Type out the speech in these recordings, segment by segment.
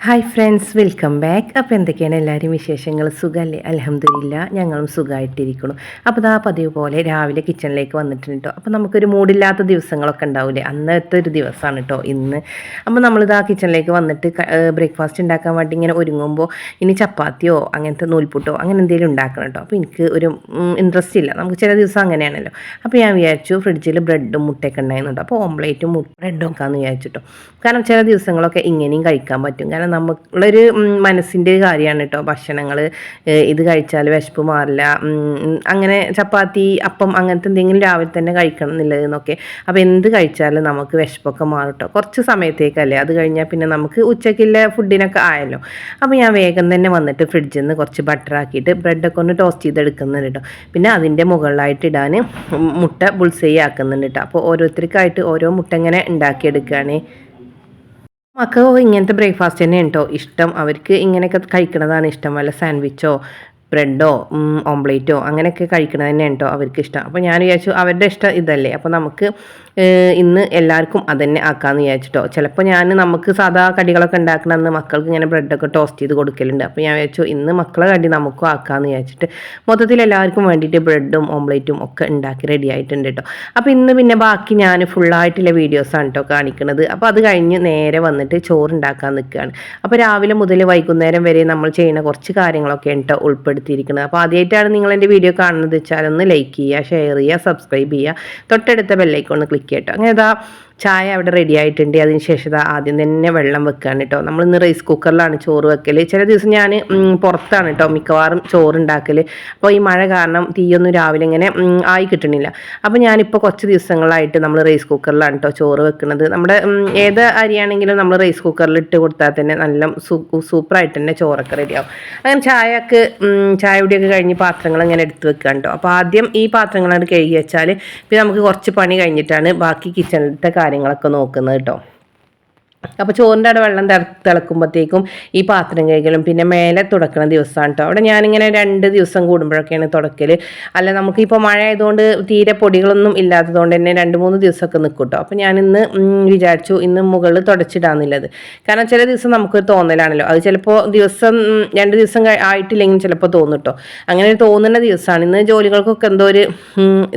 Hi friends welcome back അപ്പോൾ എന്തൊക്കെയാണ് എല്ലാവരും വിശേഷങ്ങൾ? സുഖമല്ലേ അലഹമില്ല ഞങ്ങളും സുഖമായിട്ടിരിക്കണം അപ്പോൾ ഇതാ പതിവ് പോലെ രാവിലെ കിച്ചണിലേക്ക് വന്നിട്ടുണ്ട് കേട്ടോ അപ്പോൾ നമുക്കൊരു മൂടില്ലാത്ത ദിവസങ്ങളൊക്കെ ഉണ്ടാവില്ലേ അന്നത്തെ ഒരു ദിവസമാണ് കേട്ടോ ഇന്ന്. അപ്പോൾ നമ്മളിതാ കിച്ചണിലേക്ക് വന്നിട്ട് ബ്രേക്ക്ഫാസ്റ്റ് ഉണ്ടാക്കാൻ വേണ്ടി ഇങ്ങനെ ഒരുങ്ങുമ്പോൾ ഇനി ചപ്പാത്തിയോ അങ്ങനത്തെ നൂൽപുട്ടോ അങ്ങനെ എന്തെങ്കിലും ഉണ്ടാക്കണം കേട്ടോ അപ്പോൾ എനിക്ക് ഒരു ഇൻട്രസ്റ്റ് ഇല്ല. നമുക്ക് ചില ദിവസം അങ്ങനെയാണല്ലോ. അപ്പോൾ ഞാൻ വിചാരിച്ചു ഫ്രിഡ്ജിൽ ബ്രെഡും മുട്ടയൊക്കെ ഉണ്ടായിരുന്നു അപ്പോൾ ഓംലേറ്റും ബ്രെഡും ഒക്കെ ആണെന്ന് വിചാരിച്ചിട്ടോ കാരണം ചില ദിവസങ്ങളൊക്കെ ഇങ്ങനെയും കഴിക്കാൻ പറ്റും. കാരണം നമ്മളൊരു മനസ്സിന്റെ കാര്യമാണ് കേട്ടോ ഭക്ഷണങ്ങൾ ഇത് കഴിച്ചാൽ വിശപ്പ് മാറില്ല അങ്ങനെ ചപ്പാത്തി അപ്പം അങ്ങനത്തെ എന്തെങ്കിലും രാവിലെ തന്നെ കഴിക്കണം എന്നുള്ളതെന്നൊക്കെ അപ്പോൾ എന്ത് കഴിച്ചാലും നമുക്ക് വിശപ്പൊക്കെ മാറും കേട്ടോ കുറച്ച് സമയത്തേക്കല്ലേ അത് കഴിഞ്ഞാൽ പിന്നെ നമുക്ക് ഉച്ചയ്ക്കുള്ള ഫുഡിനൊക്കെ ആയല്ലോ. അപ്പോൾ ഞാൻ വേഗം തന്നെ വന്നിട്ട് ഫ്രിഡ്ജിൽ നിന്ന് കുറച്ച് ബട്ടർ ആക്കിയിട്ട് ബ്രെഡൊക്കെ ഒന്ന് ടോസ്റ്റ് ചെയ്തെടുക്കുന്നുണ്ട് കേട്ടോ പിന്നെ അതിന്റെ മുകളിലായിട്ട് ഇടാൻ മുട്ട ബുൾസൈ ആക്കുന്നുണ്ട് കേട്ടോ അപ്പോൾ ഓരോരുത്തർക്കായിട്ട് ഓരോ മുട്ട ഇങ്ങനെ ഉണ്ടാക്കിയെടുക്കുകയാണ് മക്കൾക്ക് ഇങ്ങനത്തെ ബ്രേക്ക്ഫാസ്റ്റ് തന്നെ കേട്ടോ ഇഷ്ടം. അവർക്ക് ഇങ്ങനെയൊക്കെ കഴിക്കുന്നതാണ് ഇഷ്ടം. വല്ല സാൻഡ്വിച്ചോ ബ്രെഡോ ഓംപ്ലേറ്റോ അങ്ങനെയൊക്കെ കഴിക്കണത് തന്നെ കേട്ടോ അവർക്ക് ഇഷ്ടം അപ്പോൾ ഞാൻ വിചാരിച്ചു അവരുടെ ഇഷ്ടം ഇതല്ലേ. അപ്പോൾ നമുക്ക് ഇന്ന് എല്ലാവർക്കും അതന്നെ ആക്കാമെന്ന് വിചാരിച്ചിട്ടോ. ചിലപ്പോൾ ഞാൻ നമുക്ക് സാധാ കടികളൊക്കെ ഉണ്ടാക്കണമെന്ന് മക്കൾക്ക് ഇങ്ങനെ ബ്രെഡൊക്കെ ടോസ്റ്റ് ചെയ്ത് കൊടുക്കലുണ്ട്. അപ്പോൾ ഞാൻ വിചാരിച്ചു ഇന്ന് മക്കളെ കടി നമുക്കും ആക്കാമെന്ന് വിചാരിച്ചിട്ട് മൊത്തത്തിൽ എല്ലാവർക്കും വേണ്ടിയിട്ട് ബ്രെഡും ഓംപ്ലേറ്റും ഒക്കെ ഉണ്ടാക്കി റെഡി ആയിട്ടുണ്ട് കേട്ടോ അപ്പോൾ ഇന്ന് പിന്നെ ബാക്കി ഞാൻ ഫുള്ളായിട്ടുള്ള വീഡിയോസാണ് കേട്ടോ കാണിക്കുന്നത് അപ്പോൾ അത് കഴിഞ്ഞ് നേരെ വന്നിട്ട് ചോറ് ഉണ്ടാക്കാൻ നിൽക്കുകയാണ് അപ്പോൾ രാവിലെ മുതൽ വൈകുന്നേരം വരെ നമ്മൾ ചെയ്യുന്ന കുറച്ച് കാര്യങ്ങളൊക്കെ കേട്ടോ ഉൾപ്പെടുത്തിയിരിക്കുന്നത് അപ്പോൾ ആദ്യമായിട്ടാണ് നിങ്ങൾ എന്റെ വീഡിയോ കാണുന്നത്. വെച്ചാൽ ഒന്ന് ലൈക്ക് ചെയ്യുക ഷെയർ ചെയ്യുക സബ്സ്ക്രൈബ് ചെയ്യുക. തൊട്ടടുത്ത ബെല്ലൈക്കോൺ ക്ലിക്ക് ചെയ്യട്ടോ. അങ്ങനെ ഇതാ ചായ അവിടെ റെഡി ആയിട്ടുണ്ട്. അതിന് ശേഷം ആദ്യം തന്നെ വെള്ളം വെക്കുകയാണ് കേട്ടോ നമ്മൾ ഇന്ന് റൈസ് കുക്കറിലാണ് ചോറ് വെക്കൽ ചില ദിവസം ഞാൻ പുറത്താണ് കേട്ടോ മിക്കവാറും ചോറ് ഉണ്ടാക്കൽ അപ്പോൾ ഈ മഴ കാരണം തീയൊന്നും രാവിലെ ഇങ്ങനെ ആയി കിട്ടണില്ല. അപ്പോൾ ഞാനിപ്പോൾ കുറച്ച് ദിവസങ്ങളായിട്ട് നമ്മൾ റൈസ് കുക്കറിലാണ് കേട്ടോ ചോറ് വെക്കുന്നത് നമ്മുടെ ഏത് അരിയാണെങ്കിലും നമ്മൾ റൈസ് കുക്കറിൽ ഇട്ട് കൊടുത്താൽ തന്നെ നല്ല സൂപ്പറായിട്ട് തന്നെ ചോറൊക്കെ റെഡിയാവും അങ്ങനെ ചായക്ക് ചായ കുടിയൊക്കെ കഴിഞ്ഞ് പാത്രങ്ങൾ ഇങ്ങനെ എടുത്ത് വെക്കുക കേട്ടോ അപ്പോൾ ആദ്യം ഈ പാത്രങ്ങളാണ് കഴുകി വെച്ചാൽ പിന്നെ നമുക്ക് കുറച്ച് പണി കഴിഞ്ഞിട്ടാണ് ബാക്കി കിച്ചണിലത്തെ കാര്യങ്ങളൊക്കെ നോക്കുന്നത് കേട്ടോ. അപ്പോൾ ചോറിന്റെ അവിടെ വെള്ളം തിള തിളക്കുമ്പോഴത്തേക്കും ഈ പാത്രം കഴുകലും പിന്നെ മേലെ തുടക്കുന്ന ദിവസമാണ് കേട്ടോ അവിടെ ഞാനിങ്ങനെ രണ്ട് ദിവസം കൂടുമ്പോഴൊക്കെയാണ് തുടക്കൽ അല്ല നമുക്കിപ്പോൾ മഴ ആയതുകൊണ്ട് തീരെ പൊടികളൊന്നും ഇല്ലാത്തതുകൊണ്ട് തന്നെ രണ്ട് മൂന്ന് ദിവസമൊക്കെ നിൽക്കും കേട്ടോ അപ്പോൾ ഞാനിന്ന് ഇന്ന് വിചാരിച്ചു ഇന്ന് മുകളിൽ തുടച്ചിടാന്നുള്ളത്. കാരണം ചില ദിവസം നമുക്കൊരു തോന്നലാണല്ലോ. അത് ചിലപ്പോൾ ദിവസം രണ്ട് ദിവസം ആയിട്ടില്ലെങ്കിൽ ചിലപ്പോൾ തോന്നും കേട്ടോ അങ്ങനെ തോന്നുന്ന ദിവസമാണ് ഇന്ന് ജോലികൾക്കൊക്കെ എന്തോ ഒരു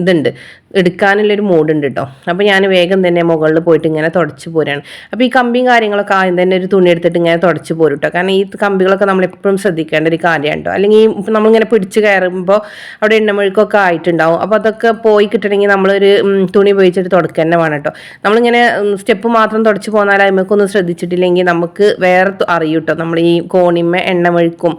ഇതുണ്ട്. എടുക്കാനുള്ളൊരു മൂഡുണ്ട് കേട്ടോ അപ്പോൾ ഞാൻ വേഗം തന്നെ മുകളിൽ പോയിട്ട് ഇങ്ങനെ തുടച്ച് പോരാണ്. അപ്പോൾ ഈ കമ്പിയും കാര്യങ്ങളൊക്കെ ആദ്യം തന്നെ ഒരു തുണി എടുത്തിട്ട് ഇങ്ങനെ തുടച്ച് പോരും കേട്ടോ കാരണം ഈ കമ്പികളൊക്കെ നമ്മൾ എപ്പോഴും ശ്രദ്ധിക്കേണ്ട ഒരു കാര്യമാണ് കേട്ടോ അല്ലെങ്കിൽ നമ്മളിങ്ങനെ പിടിച്ച് കയറുമ്പോൾ അവിടെ എണ്ണമൊഴുക്കൊക്കെ ആയിട്ടുണ്ടാവും. അപ്പോൾ അതൊക്കെ പോയി കിട്ടണമെങ്കിൽ നമ്മളൊരു തുണി ഉപയോഗിച്ചിട്ട് തുടക്കുക തന്നെ വേണം കേട്ടോ. നമ്മളിങ്ങനെ സ്റ്റെപ്പ് മാത്രം തുടച്ച് പോന്നാൽ അതിമൊക്കൊന്നും ശ്രദ്ധിച്ചിട്ടില്ലെങ്കിൽ നമുക്ക് വേറെ അറിയൂ കേട്ടോ നമ്മൾ ഈ കോണിമ്മ എണ്ണമൊഴുക്കും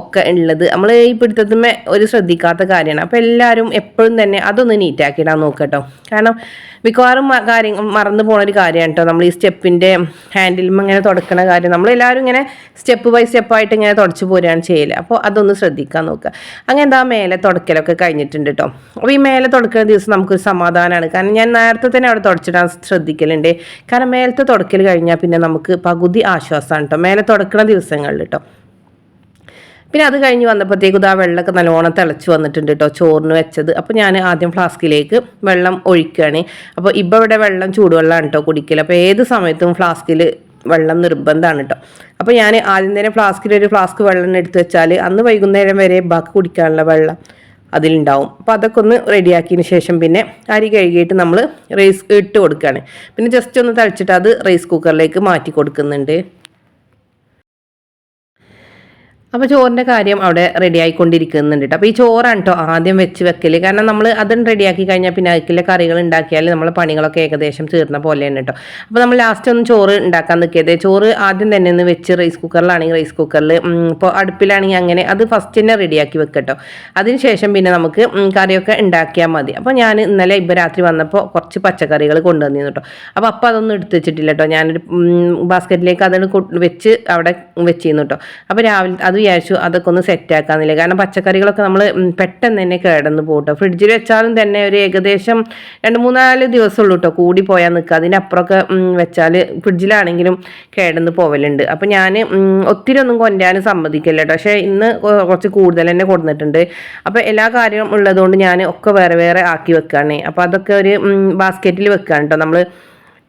ഒക്കെ ഉള്ളത്. നമ്മൾ ഈ പിടുത്തത്തിന്മേ ഒരു ശ്രദ്ധിക്കാത്ത കാര്യമാണ്. അപ്പോൾ എല്ലാവരും എപ്പോഴും തന്നെ അതൊന്ന് നീറ്റാക്കിയിടാൻ നോക്കട്ടോ കാരണം മിക്കവാറും കാര്യം മറന്നു പോണ ഒരു കാര്യമാണ് കേട്ടോ നമ്മൾ ഈ സ്റ്റെപ്പിന്റെ ഹാൻഡിലും ഇങ്ങനെ തുടക്കണ കാര്യം. നമ്മൾ എല്ലാവരും ഇങ്ങനെ സ്റ്റെപ്പ് ബൈ സ്റ്റെപ്പായിട്ട് ഇങ്ങനെ തുടച്ചു പോരുകയാണ് ചെയ്യൽ. അപ്പോൾ അതൊന്ന് ശ്രദ്ധിക്കാൻ നോക്കുക അങ്ങനെ എന്താ മേലെ തുടക്കലൊക്കെ കഴിഞ്ഞിട്ടുണ്ട് കേട്ടോ അപ്പോൾ ഈ മേലെ തുടക്കുന്ന ദിവസം നമുക്കൊരു സമാധാനമാണ് കാരണം ഞാൻ നേരത്തെ തന്നെ അവിടെ തുടച്ചിടാൻ ശ്രദ്ധിക്കലുണ്ട്. കാരണം മേലത്തെ തുടക്കൽ കഴിഞ്ഞാൽ പിന്നെ നമുക്ക് പകുതി ആശ്വാസമാണ് കേട്ടോ മേലെ തുടക്കുന്ന ദിവസങ്ങളിൽ കേട്ടോ പിന്നെ അത് കഴിഞ്ഞ് വന്നപ്പോഴത്തേക്കും ഇതാ വെള്ളമൊക്കെ നല്ലോണം തിളച്ച് വന്നിട്ടുണ്ട് കേട്ടോ ചോറിന് വെച്ചത്. അപ്പോൾ ഞാൻ ആദ്യം ഫ്ലാസ്കിലേക്ക് വെള്ളം ഒഴിക്കുകയാണ്. അപ്പോൾ ഇപ്പോൾ ഇവിടെ വെള്ളം ചൂടുവെള്ളമാണ് കേട്ടോ കുടിക്കൽ. അപ്പോൾ ഏത് സമയത്തും ഫ്ലാസ്കിൽ വെള്ളം നിർബന്ധമാണ് കേട്ടോ. അപ്പോൾ ഞാൻ ആദ്യം തന്നെ ഫ്ലാസ്കിൽ ഒരു ഫ്ലാസ്ക് വെള്ളം എടുത്ത് വെച്ചാൽ അന്ന് വൈകുന്നേരം വരെ ബാക്കി കുടിക്കാനുള്ള വെള്ളം അതിലുണ്ടാവും. അപ്പോൾ അതൊക്കെ ഒന്ന് റെഡിയാക്കിയതിന് ശേഷം പിന്നെ അരി കഴുകിയിട്ട് നമ്മൾ റൈസ് ഇട്ട് കൊടുക്കുകയാണ്. പിന്നെ ജസ്റ്റ് ഒന്ന് തളിച്ചിട്ട് അത് റൈസ് കുക്കറിലേക്ക് മാറ്റി കൊടുക്കുന്നുണ്ട്. അപ്പോൾ ചോറിന്റെ കാര്യം അവിടെ റെഡി ആയിക്കൊണ്ടിരിക്കുന്നുണ്ട് അപ്പോൾ ഈ ചോറാണ് കേട്ടോ ആദ്യം വെച്ച് വെക്കൽ കാരണം നമ്മൾ അതും റെഡിയാക്കി കഴിഞ്ഞാൽ പിന്നെ അതിലെ കറികൾ ഉണ്ടാക്കിയാൽ നമ്മൾ പണികളൊക്കെ ഏകദേശം തീർന്ന പോലെയാണ് കേട്ടോ അപ്പോൾ നമ്മൾ ലാസ്റ്റ് ഒന്ന് ചോറ് ഉണ്ടാക്കാൻ നിൽക്കിയത് ചോറ് ആദ്യം തന്നെ ഒന്ന് വെച്ച് റൈസ് കുക്കറിലാണെങ്കിൽ റൈസ് കുക്കറിൽ ഇപ്പോൾ അടുപ്പിലാണെങ്കിൽ അങ്ങനെ അത് ഫസ്റ്റ് തന്നെ റെഡിയാക്കി വെക്കട്ടോ അതിനുശേഷം പിന്നെ നമുക്ക് കറിയൊക്കെ ഉണ്ടാക്കിയാൽ മതി. അപ്പോൾ ഞാൻ ഇന്നലെ ഇപ്പോൾ രാത്രി വന്നപ്പോൾ കുറച്ച് പച്ചക്കറികൾ കൊണ്ടുവന്നിരുന്നു കേട്ടോ അപ്പോൾ അപ്പോൾ അതൊന്നും എടുത്ത് വെച്ചിട്ടില്ല കേട്ടോ ഞാനൊരു ബാസ്ക്കറ്റിലേക്ക് അതിന് വെച്ച് അവിടെ വെച്ചിരുന്നു കേട്ടോ അപ്പോൾ രാവിലെ അത് വിചാരിച്ചു അതൊക്കെ ഒന്ന് സെറ്റ് ആക്കാന്നില്ല. കാരണം പച്ചക്കറികളൊക്കെ നമ്മൾ പെട്ടെന്ന് തന്നെ കേടന്ന് പോട്ടോ ഫ്രിഡ്ജിൽ വെച്ചാലും തന്നെ ഒരു ഏകദേശം രണ്ട് മൂന്നാൽ ദിവസമുള്ളൂ കേട്ടോ കൂടി പോയാൽ നിൽക്കുക അതിന്റെ അപ്പുറമൊക്കെ വെച്ചാൽ ഫ്രിഡ്ജിലാണെങ്കിലും കേടന്ന് പോവലുണ്ട്. അപ്പം ഞാൻ ഒത്തിരി ഒന്നും കൊണ്ടാൻ സമ്മതിക്കില്ല കേട്ടോ പക്ഷേ ഇന്ന് കുറച്ച് കൂടുതൽ തന്നെ കൊടുത്തിട്ടുണ്ട് അപ്പോൾ എല്ലാ കാര്യവും ഉള്ളതുകൊണ്ട് ഞാൻ ഒക്കെ വേറെ വേറെ ആക്കി വെക്കുകയാണ് അപ്പോൾ അതൊക്കെ ഒരു ബാസ്ക്കറ്റിൽ വെക്കുകയാണ് കേട്ടോ നമ്മൾ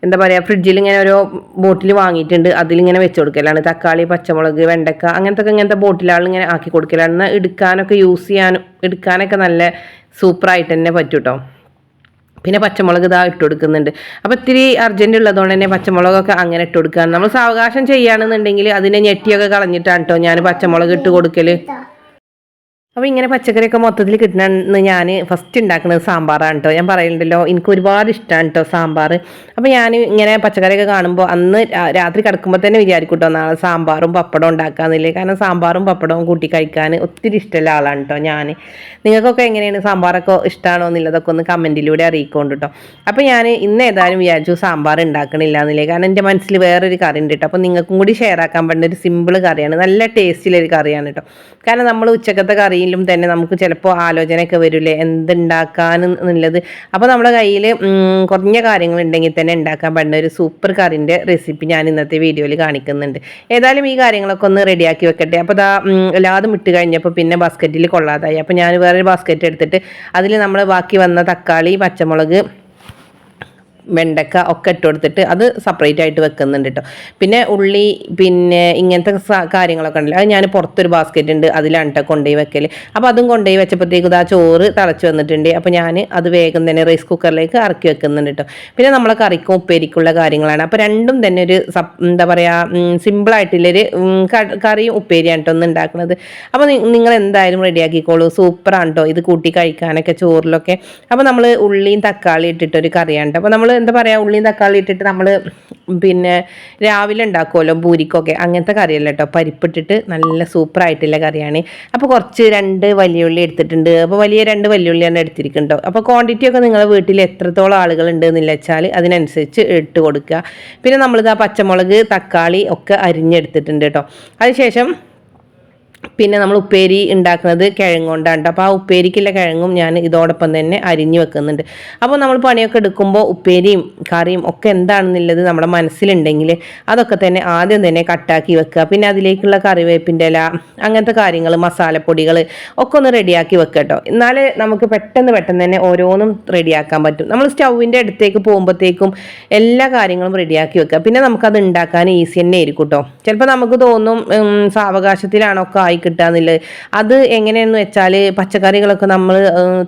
എന്താ പറയുക ഫ്രിഡ്ജിൽ ഇങ്ങനെ ഓരോ ബോട്ടിൽ വാങ്ങിയിട്ടുണ്ട്. അതിലിങ്ങനെ വെച്ച് കൊടുക്കലാണ്. തക്കാളി പച്ചമുളക് വെണ്ടക്ക അങ്ങനത്തെ ഇങ്ങനത്തെ ബോട്ടിലാണ് ഇങ്ങനെ ആക്കി കൊടുക്കലാണ്. എന്നാൽ എടുക്കാനൊക്കെ യൂസ് ചെയ്യാനും എടുക്കാനൊക്കെ നല്ല സൂപ്പറായിട്ട് തന്നെ പറ്റും കേട്ടോ പിന്നെ പച്ചമുളക് ഇതാ ഇട്ട് കൊടുക്കുന്നുണ്ട്. അപ്പോൾ ഇത്തിരി അർജന്റ് ഉള്ളതുകൊണ്ട് തന്നെ പച്ചമുളകൊക്കെ അങ്ങനെ ഇട്ട് കൊടുക്കുക നമ്മൾ സാവകാശം ചെയ്യുകയാണെന്നുണ്ടെങ്കിൽ അതിനെ ഞെട്ടിയൊക്കെ കളഞ്ഞിട്ടാണ് കേട്ടോ ഞാൻ പച്ചമുളക് ഇട്ട് കൊടുക്കൽ അപ്പോൾ ഇങ്ങനെ പച്ചക്കറിയൊക്കെ മൊത്തത്തിൽ കിട്ടണമെന്ന് ഞാൻ ഫസ്റ്റ് ഉണ്ടാക്കുന്നത് സാമ്പാറാണ് കേട്ടോ ഞാൻ പറയുന്നുണ്ടല്ലോ എനിക്ക് ഒരുപാട് ഇഷ്ടമാണ് കേട്ടോ സാമ്പാർ അപ്പോൾ ഞാൻ ഇങ്ങനെ പച്ചക്കറിയൊക്കെ കാണുമ്പോൾ അന്ന് രാത്രി കിടക്കുമ്പോൾ തന്നെ വിചാരിക്കും കേട്ടോ നാളെ സാമ്പാറും പപ്പടവും ഉണ്ടാക്കാമെന്നില്ലേ കാരണം സാമ്പാറും പപ്പടവും കൂട്ടി കഴിക്കാൻ ഒത്തിരി ഇഷ്ടമുള്ള ആളാണ് കേട്ടോ ഞാൻ നിങ്ങൾക്കൊക്കെ എങ്ങനെയാണ് സാമ്പാറൊക്കെ ഇഷ്ടമാണോ എന്നുള്ളതൊക്കെ ഒന്ന് കമന്റിലൂടെ അറിയിക്കൊണ്ട് കേട്ടോ അപ്പോൾ ഞാൻ ഇന്ന് ഏതായാലും വിചാരിച്ചു സാമ്പാർ ഉണ്ടാക്കണില്ല എന്നില്ലേ കാരണം എന്റെ മനസ്സിൽ വേറൊരു കറി ഉണ്ട് കേട്ടോ അപ്പോൾ നിങ്ങൾക്കും കൂടി ഷെയർ ആക്കാൻ പറ്റുന്ന ഒരു സിമ്പിൾ കറിയാണ്. നല്ല ടേസ്റ്റിലൊരു കറിയാണ് കേട്ടോ കാരണം നമ്മൾ ഉച്ചക്കത്തെ കറിയിലും തന്നെ നമുക്ക് ചിലപ്പോൾ ആലോചനയൊക്കെ വരില്ലേ? എന്തുണ്ടാക്കാൻ എന്നുള്ളത്. അപ്പോൾ നമ്മുടെ കയ്യിൽ കുറഞ്ഞ കാര്യങ്ങൾ ഉണ്ടെങ്കിൽ തന്നെ ഉണ്ടാക്കാൻ പറ്റുന്ന ഒരു സൂപ്പർ കറിന്റെ റെസിപ്പി ഞാൻ ഇന്നത്തെ വീഡിയോയിൽ കാണിക്കുന്നുണ്ട്. ഏതായാലും ഈ കാര്യങ്ങളൊക്കെ ഒന്ന് റെഡിയാക്കി വെക്കട്ടെ. അപ്പോൾ ഉം, എല്ലാതും ഇട്ട് കഴിഞ്ഞപ്പോൾ പിന്നെ ബാസ്ക്കറ്റിൽ കൊള്ളാതായി. അപ്പോൾ ഞാൻ വേറൊരു ബാസ്ക്കറ്റ് എടുത്തിട്ട് അതിൽ നമ്മൾ ബാക്കി വന്ന തക്കാളി പച്ചമുളക് വെണ്ടക്ക ഒക്കെ ഇട്ട് കൊടുത്തിട്ട് അത് സെപ്പറേറ്റ് ആയിട്ട് വെക്കുന്നുണ്ട് കേട്ടോ പിന്നെ ഉള്ളി പിന്നെ ഇങ്ങനത്തെ കാര്യങ്ങളൊക്കെ ഉണ്ടല്ലോ. അത് ഞാൻ പുറത്തൊരു ബാസ്ക്കറ്റ് ഉണ്ട് അതിലാണ് കേട്ടോ കൊണ്ടുപോയി വെക്കൽ അപ്പോൾ അതും കൊണ്ടുപോയി വെച്ചപ്പോഴത്തേക്കും ഇതാ ചോറ് തിളച്ച് വന്നിട്ടുണ്ട്. അപ്പോൾ ഞാൻ അത് വേഗം തന്നെ റൈസ് കുക്കറിലേക്ക് ഇറക്കി വെക്കുന്നുണ്ട് കേട്ടോ പിന്നെ നമ്മളെ കറിക്കും ഉപ്പേരിക്കുള്ള കാര്യങ്ങളാണ്. അപ്പോൾ രണ്ടും തന്നെ ഒരു എന്താ പറയുക സിമ്പിളായിട്ടുള്ളൊരു കറിയും ഉപ്പേരിയാണ് കേട്ടോ ഒന്ന് ഉണ്ടാക്കുന്നത് അപ്പോൾ നിങ്ങൾ എന്തായാലും റെഡിയാക്കിക്കോളൂ സൂപ്പറാണ് കേട്ടോ ഇത് കൂട്ടി കഴിക്കാനൊക്കെ ചോറിലൊക്കെ. അപ്പോൾ നമ്മൾ ഉള്ളിയും തക്കാളിയും ഇട്ടിട്ടൊരു കറിയാണ് കേട്ടോ അപ്പോൾ നമ്മൾ എന്താ പറയുക ഉള്ളിയും തക്കാളി ഇട്ടിട്ട് നമ്മൾ പിന്നെ രാവിലെ ഉണ്ടാക്കുമല്ലോ പൂരിക്കൊക്കെ. അങ്ങനത്തെ കറിയല്ല കേട്ടോ പരിപ്പിട്ടിട്ട് നല്ല സൂപ്പറായിട്ടുള്ള കറിയാണ്. അപ്പോൾ കുറച്ച് രണ്ട് വലിയ ഉള്ളി എടുത്തിട്ടുണ്ട്. അപ്പോൾ വലിയ രണ്ട് വലിയ ഉള്ളിയാണ് എടുത്തിരിക്കുന്നുണ്ടോ. അപ്പോൾ ക്വാണ്ടിറ്റി ഒക്കെ നിങ്ങളുടെ വീട്ടിൽ എത്രത്തോളം ആളുകൾ ഉണ്ട് എന്നില്ല വെച്ചാൽ അതിനനുസരിച്ച് ഇട്ട് കൊടുക്കുക. പിന്നെ നമ്മളിത് ആ പച്ചമുളക് തക്കാളി ഒക്കെ അരിഞ്ഞെടുത്തിട്ടുണ്ട് കേട്ടോ അതിനുശേഷം പിന്നെ നമ്മൾ ഉപ്പേരി ഉണ്ടാക്കുന്നത് കിഴങ്ങ് കൊണ്ടാണ് കേട്ടോ. അപ്പോൾ ആ ഉപ്പേരിക്കുള്ള കിഴങ്ങും ഞാൻ ഇതോടൊപ്പം തന്നെ അരിഞ്ഞു വെക്കുന്നുണ്ട്. അപ്പോൾ നമ്മൾ പണിയൊക്കെ എടുക്കുമ്പോൾ ഉപ്പേരിയും കറിയും ഒക്കെ എന്താണെന്നുള്ളത് നമ്മുടെ മനസ്സിലുണ്ടെങ്കിൽ അതൊക്കെ തന്നെ ആദ്യം തന്നെ കട്ടാക്കി വെക്കുക. പിന്നെ അതിലേക്കുള്ള കറിവേപ്പിന്റെ ഇല അങ്ങനത്തെ കാര്യങ്ങൾ മസാലപ്പൊടികൾ ഒക്കെ ഒന്ന് റെഡിയാക്കി വെക്കുക കേട്ടോ. എന്നാലേ നമുക്ക് പെട്ടെന്ന് പെട്ടെന്ന് തന്നെ ഓരോന്നും റെഡിയാക്കാൻ പറ്റും. നമ്മൾ സ്റ്റൗവിന്റെ അടുത്തേക്ക് പോകുമ്പോഴത്തേക്കും എല്ലാ കാര്യങ്ങളും റെഡിയാക്കി വെക്കുക. പിന്നെ നമുക്കത് ഉണ്ടാക്കാൻ ഈസി തന്നെ ആയിരിക്കും കേട്ടോ. ചിലപ്പോൾ നമുക്ക് തോന്നും സാവകാശത്തിലാണൊക്കെ ആയി കിട്ടാന്നുള്ളത് അത് എങ്ങനെയെന്ന് വെച്ചാൽ പച്ചക്കറികളൊക്കെ നമ്മൾ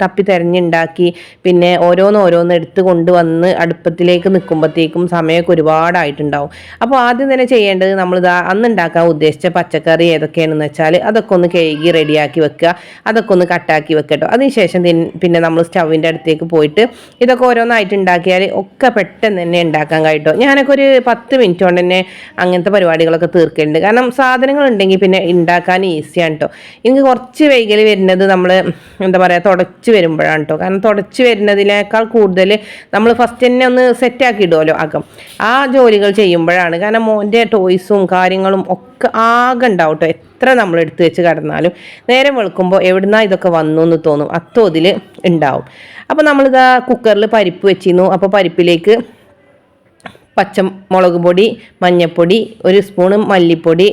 തപ്പി തിരഞ്ഞുണ്ടാക്കി പിന്നെ ഓരോന്ന് ഓരോന്ന് എടുത്ത് കൊണ്ടുവന്ന് അടുപ്പത്തിലേക്ക് നിൽക്കുമ്പോഴത്തേക്കും സമയമൊക്കെ ഒരുപാടായിട്ടുണ്ടാവും. അപ്പോൾ ആദ്യം തന്നെ ചെയ്യേണ്ടത് നമ്മൾ ഇതാ അന്ന് ഉണ്ടാക്കാൻ ഉദ്ദേശിച്ച പച്ചക്കറി ഏതൊക്കെയാണെന്ന് വെച്ചാൽ അതൊക്കെ ഒന്ന് കഴുകി റെഡിയാക്കി വെക്കുക. അതൊക്കെ ഒന്ന് കട്ടാക്കി വെക്കട്ടോ അതിനുശേഷം പിന്നെ നമ്മൾ സ്റ്റൗവിന്റെ അടുത്തേക്ക് പോയിട്ട് ഇതൊക്കെ ഓരോന്നായിട്ട് ഉണ്ടാക്കിയാൽ ഒക്കെ പെട്ടെന്ന് തന്നെ ഉണ്ടാക്കാൻ കഴിട്ടോ ഞാനൊക്കെ ഒരു പത്ത് മിനിറ്റ് കൊണ്ട് തന്നെ അങ്ങനത്തെ പരിപാടികളൊക്കെ തീർക്കേണ്ടത് കാരണം സാധനങ്ങൾ ഉണ്ടെങ്കിൽ പിന്നെ ഉണ്ടാക്കാൻ ഈസിയാണ് കേട്ടോ എനിക്ക് കുറച്ച് വൈകൽ വരുന്നത് നമ്മൾ എന്താ പറയുക തുടച്ച് വരുമ്പോഴാണ് കേട്ടോ കാരണം തുടച്ച് വരുന്നതിനേക്കാൾ കൂടുതൽ നമ്മൾ ഫസ്റ്റ് തന്നെ ഒന്ന് സെറ്റാക്കി ഇടുമല്ലോ അകം. ആ ജോലികൾ ചെയ്യുമ്പോഴാണ്. കാരണം മോന്റെ ടോയ്സും കാര്യങ്ങളും ഒക്കെ ആകെ ഉണ്ടാവും കേട്ടോ എത്ര നമ്മൾ എടുത്തു വെച്ച് കടന്നാലും നേരം വെളുക്കുമ്പോൾ എവിടുന്നാ ഇതൊക്കെ വന്നു എന്ന് തോന്നും അത്തോതിൽ ഉണ്ടാവും. അപ്പോൾ നമ്മളിതാ കുക്കറിൽ പരിപ്പ് വെച്ചിരുന്നു. അപ്പോൾ പരിപ്പിലേക്ക് പച്ചമുളക് പൊടി മഞ്ഞൾപ്പൊടി ഒരു സ്പൂണ് മല്ലിപ്പൊടി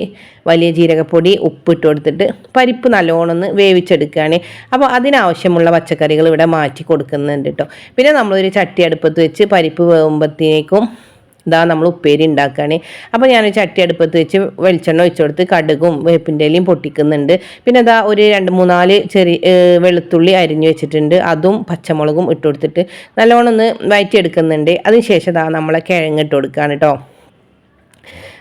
വലിയ ജീരകപ്പൊടി ഉപ്പിട്ട് കൊടുത്തിട്ട് പരിപ്പ് നല്ലോണം ഒന്ന് വേവിച്ചെടുക്കുകയാണ്. അപ്പോൾ അതിനാവശ്യമുള്ള പച്ചക്കറികൾ ഇവിടെ മാറ്റി കൊടുക്കുന്നുണ്ട് കേട്ടോ. പിന്നെ നമ്മളൊരു ചട്ടി അടുപ്പത്ത് വെച്ച് പരിപ്പ് വേകുമ്പോഴത്തേക്കും ഇതാ നമ്മൾ ഉപ്പേരി ഉണ്ടാക്കുകയാണ്. അപ്പോൾ ഞാൻ ചട്ടി അടുപ്പത്ത് വെച്ച് വെളിച്ചെണ്ണ ഒഴിച്ചു കൊടുത്ത് കടുകും വേപ്പിന്റെ ഇലയും പൊട്ടിക്കുന്നുണ്ട്. പിന്നെ ഇതാ ഒരു രണ്ട് മൂന്നാൽ ചെറിയ വെളുത്തുള്ളി അരിഞ്ഞു വെച്ചിട്ടുണ്ട്. അതും പച്ചമുളകും ഇട്ട് കൊടുത്തിട്ട് നല്ലോണം ഒന്ന് വയറ്റിയെടുക്കുന്നുണ്ട്. അതിനുശേഷം ഇതാ നമ്മളെ കിഴങ്ങ് ഇട്ട് കൊടുക്കുകയാണ് കേട്ടോ.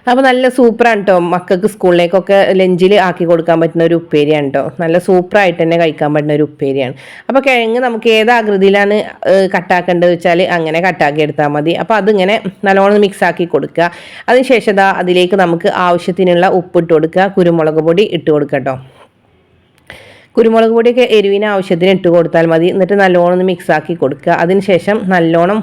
അപ്പോൾ നല്ല സൂപ്പറാണ് കേട്ടോ മക്കൾക്ക് സ്കൂളിലേക്കൊക്കെ ലഞ്ചിൽ ആക്കി കൊടുക്കാൻ പറ്റുന്ന ഒരു ഉപ്പേരിയാണ് കേട്ടോ നല്ല സൂപ്പറായിട്ട് തന്നെ കഴിക്കാൻ പറ്റുന്ന ഒരു ഉപ്പേരിയാണ്. അപ്പോൾ കിഴങ്ങ് നമുക്ക് ഏത് ആകൃതിയിലാണ് കട്ടാക്കേണ്ടത് വെച്ചാൽ അങ്ങനെ കട്ടാക്കി എടുത്താൽ മതി. അപ്പോൾ അതിങ്ങനെ നല്ലോണം മിക്സ് ആക്കി കൊടുക്കുക. അതിനുശേഷം അതിലേക്ക് നമുക്ക് ആവശ്യത്തിനുള്ള ഉപ്പ് ഇട്ട് കൊടുക്കുക. കുരുമുളക് പൊടി ഇട്ട് കൊടുക്കുക കേട്ടോ കുരുമുളക് പൊടിയൊക്കെ എരിവിന് ആവശ്യത്തിന് ഇട്ട് കൊടുത്താൽ മതി. എന്നിട്ട് നല്ലോണം ഒന്ന് മിക്സാക്കി കൊടുക്കുക. അതിനുശേഷം നല്ലോണം